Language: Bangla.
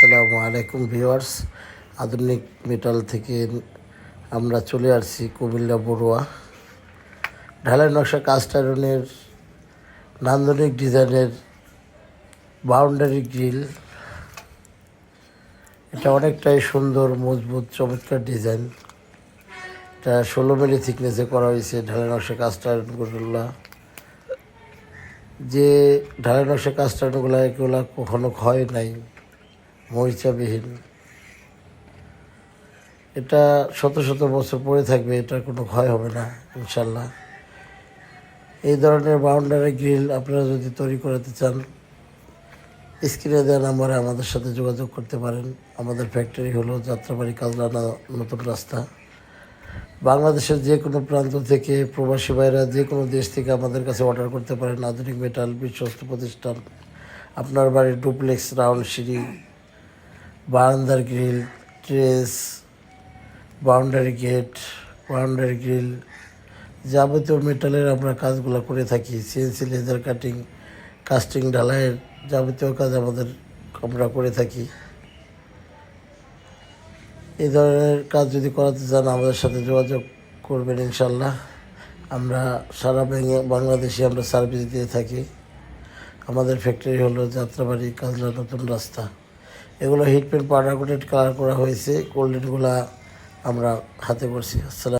আসসালামু আলাইকুম ভিউয়ার্স। আধুনিক মেটাল থেকে আমরা চলে আসছি কুমিল্লা বড়ুয়া। ঢালাই নকশা কাস্ট আয়রনের নান্দনিক ডিজাইনের বাউন্ডারি গ্রিল এটা অনেকটাই সুন্দর, মজবুত, চমৎকার ডিজাইন এটা ষোলো মিলি থিকনেসে করা হয়েছে ঢালাই নকশা কাস্ট যে ঢালাই নকশা কাস্ট আয়রনগুলো এগুলো কখনো ক্ষয় নাই। মরিচাবিহীন এটা শত শত বছর পরে থাকবে এটা কোনো ক্ষয় হবে না ইনশাল্লাহ এই ধরনের বাউন্ডারি গ্রিল আপনারা যদি তৈরি করাতে চান স্ক্রিনে দেওয়া নাম্বারে আমাদের সাথে যোগাযোগ করতে পারেন। আমাদের ফ্যাক্টরি হলো যাত্রাবাড়ি কাজলানা নতুন রাস্তা। বাংলাদেশের যে কোনো প্রান্ত থেকে প্রবাসী ভাইরা যে কোনো দেশ থেকে আমাদের কাছে অর্ডার করতে পারেন। আধুনিক মেটাল বিশ্বস্ত প্রতিষ্ঠান, আপনার বাড়ির ডুপ্লেক্স রাউন্ড সিঁড়ি বারান্দার grill, trace, boundary gate, boundary grill যাবতীয় মেটালের আমরা কাজগুলো করে থাকি। সিএনসি লেজার কাটিং, কাস্টিং ঢালাইয়ের যাবতীয় কাজ আমাদের আমরা করে থাকি। এই ধরনের কাজ যদি করাতে চান, আমাদের সাথে যোগাযোগ করবেন ইনশাল্লাহ আমরা সারা বাংলাদেশে আমরা সার্ভিস দিয়ে থাকি। আমাদের ফ্যাক্টরি হলো যাত্রাবাড়ি, কাজলা নতুন রাস্তা। এগুলো heat paint powder coated colour করা হয়েছে কোল্ড ড্রিঙ্কগুলো আমরা হাতে করছি। আসসালাম